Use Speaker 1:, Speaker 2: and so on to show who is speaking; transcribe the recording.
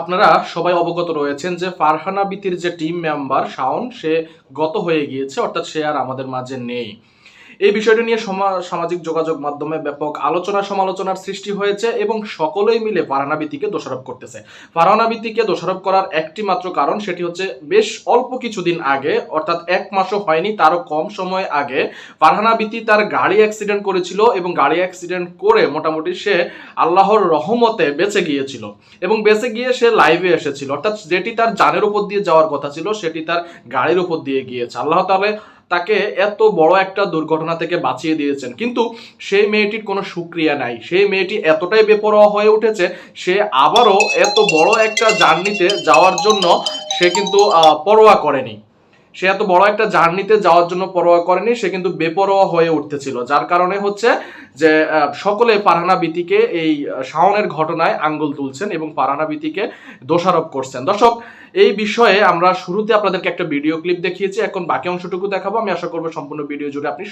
Speaker 1: আপনারা সবাই অবগত রয়েছেন যে ফারহানা বিতির যে টিম মেম্বার শাওন, সে গত হয়ে গিয়েছে, অর্থাৎ সে আর আমাদের মাঝে নেই। এই বিষয়টি নিয়ে সমা- সামাজিক যোগাযোগ মাধ্যমে ব্যাপক আলোচনা সমালোচনার সৃষ্টি হয়েছে এবং সকলেই মিলে ফারহানা বিতিকে দোষারোপ করতেছে। ফারহানা বিতিকে দোষারোপ করার একটি মাত্র কারণ সেটি হচ্ছে বেশ অল্প কিছুদিন আগে, অর্থাৎ এক মাসও হয়নি, তারও কম সময় আগে ফারহানা বিতি তার গাড়ি অ্যাক্সিডেন্ট করেছিল এবং গাড়ি অ্যাক্সিডেন্ট করে মোটামুটি সে আল্লাহর রহমতে বেঁচে গিয়েছিল এবং বেঁচে গিয়ে সে লাইভে এসেছিল। অর্থাৎ যেটি তার জানের উপর দিয়ে যাওয়ার কথা ছিল, সেটি তার গাড়ির উপর দিয়ে গিয়েছে। আল্লাহ তাহলে তাকে এত বড় একটা দুর্ঘটনা থেকে বাঁচিয়ে দিয়েছেন। কিন্তু সেই মেয়েটির কোনো সুক্রিয়া নাই। সেই মেয়েটি এতটাই বেপরোয়া হয়ে উঠেছে, সে আবারও এত বড় একটা জার্নিতে যাওয়ার জন্য সে কিন্তু পরোয়া করেনি। সে এত বড় একটা জার্নিতে যাওয়ার জন্য পরোয়া করেনি, সে কিন্তু বেপরোয়া হয়ে উঠতেছিল, যার কারণে হচ্ছে যে সকলে পারহানা বিতিকে এই শাওনের ঘটনায় আঙ্গুল তুলছেন এবং পারহানা বিতিকে দোষারোপ করছেন। দর্শক, এই বিষয়ে আমরা শুরুতে আপনাদেরকে একটা ভিডিও ক্লিপ দেখিয়েছি, এখন বাকি অংশটুকু দেখাবো। আমি আশা করব সম্পূর্ণ ভিডিও জুড়ে আপনি